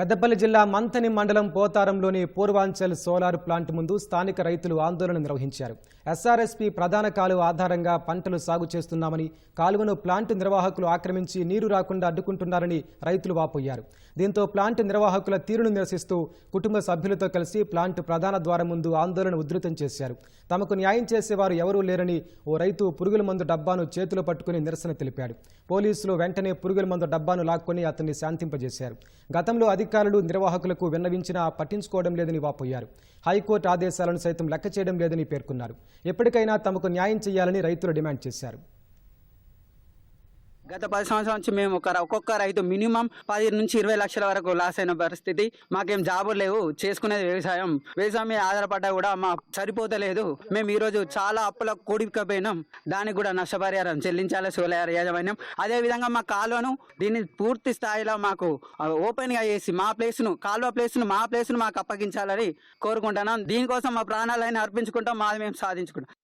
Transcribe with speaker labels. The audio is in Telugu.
Speaker 1: పెద్దపల్లి జిల్లా మంథని మండలం పోతారంలోని పూర్వాంచల్ సోలార్ ప్లాంట్ ముందు స్థానిక రైతులు ఆందోళన నిర్వహించారు. ఎస్ఆర్ఎస్పీ ప్రధాన కాలువ ఆధారంగా పంటలు సాగు చేస్తున్నామని కాలువను ప్లాంట్ నిర్వాహకులు ఆక్రమించి నీరు రాకుండా అడ్డుకుంటున్నారని రైతులు వాపోయారు. దీంతో ప్లాంట్ నిర్వాహకుల తీరును నిరసిస్తూ కుటుంబ సభ్యులతో కలిసి ప్లాంట్ ప్రధాన ద్వారం ముందు ఆందోళన ఉధృతం చేశారు. తమకు న్యాయం చేసేవారు ఎవరూ లేరని ఓ రైతు పురుగుల మందు డబ్బాను చేతిలో పట్టుకుని నిరసన తెలిపాడు. పోలీసులు వెంటనే పురుగుల మందు డబ్బాను లాక్కొని అతన్ని శాంతింపజేశారు. గతంలో అధిక అధికారులు నిర్వాహకులకు విన్నవించినా పట్టించుకోవడం లేదని వాపోయారు. హైకోర్టు ఆదేశాలను సైతం లెక్క చేయడం లేదని పేర్కొన్నారు. ఎప్పటికైనా తమకు న్యాయం చేయాలని రైతులు డిమాండ్ చేశారు.
Speaker 2: గత పది సంవత్సరాల నుంచి మేము ఒక ఒక్కొక్క రైతు మినిమం పది నుంచి ఇరవై లక్షల వరకు లాస్ అయిన పరిస్థితి. మాకేం జాబులు లేవు. చేసుకునేది వ్యవసాయం. వ్యవసాయం మీద ఆధారపడ్డా కూడా మా సరిపోతలేదు. మేము ఈరోజు చాలా అప్పులకు కూడికపోయినాం. దానికి కూడా నష్టపరిహారం చెల్లించాలి సోలార్ యాజమాన్యం. అదే విధంగా మా కాలువను దీన్ని పూర్తి స్థాయిలో మాకు ఓపెన్గా చేసి మా ప్లేస్ను కాలువ ప్లేస్ను మా ప్లేస్ను మాకు అప్పగించాలని కోరుకుంటున్నాం. దీనికోసం మా ప్రాణాలైనా అర్పించుకుంటాం. మాది మేము సాధించుకుంటాం.